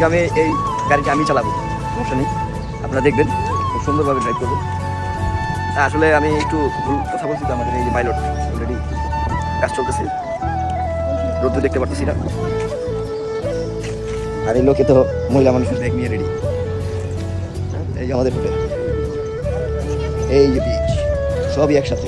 আজকে আমি এই গাড়িটা আমি চালাবো। সমস্যা নেই। আপনারা দেখবেন, খুব সুন্দরভাবে ড্রাইভ করব। আসলে আমি একটু ভুল কথা বলছি তো আমাদের এই যে পাইলট অলরেডি কাজ চলতেছে। রোদ্দু দেখতে পারতেছি না। আর এই লোকে তো মহিলা মানুষের ব্যাগ নিয়ে রেডি এই যে আমাদের হোটেল এই যে বিচ সবই একসাথে।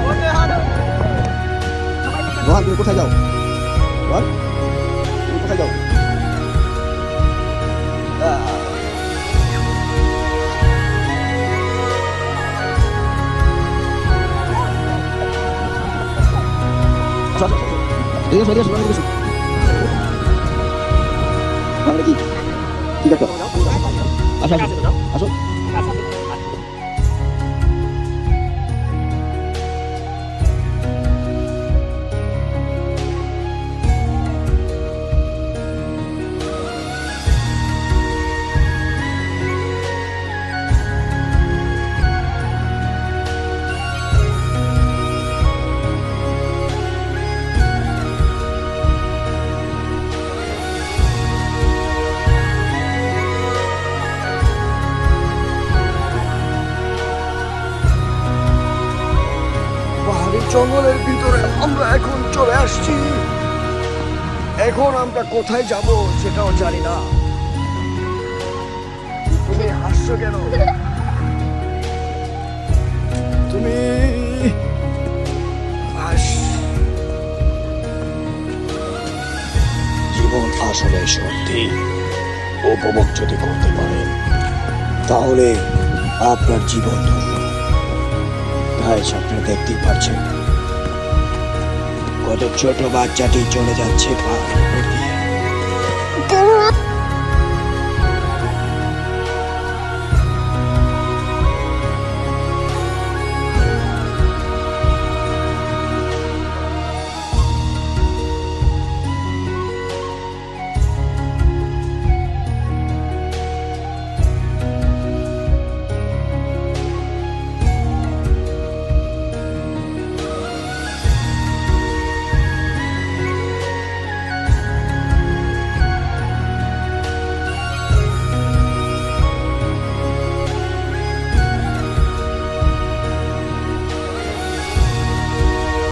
ওই তারা রোহান তুমি কোথায় যাও রোহান তুমি কোথায় যাও Dios mío, Dios mío, Abre aquí. Quítate. Eso. Haz eso. জঙ্গলের ভিতরে আমরা এখন চলে আসছি। এখন আমরা কোথায় যাব সেটাও জানি না। তুমি হাসছো কেন? তুমি জীবন আসলে সত্যি উপভোগ যদি করতে পারেন, তাহলে আপনার জীবন ধন্য। গাইস আপনারা দেখতেই পাচ্ছেন কত ছোট বাচ্চাটি চলে যাচ্ছে পাহাড়ের উপর দিয়ে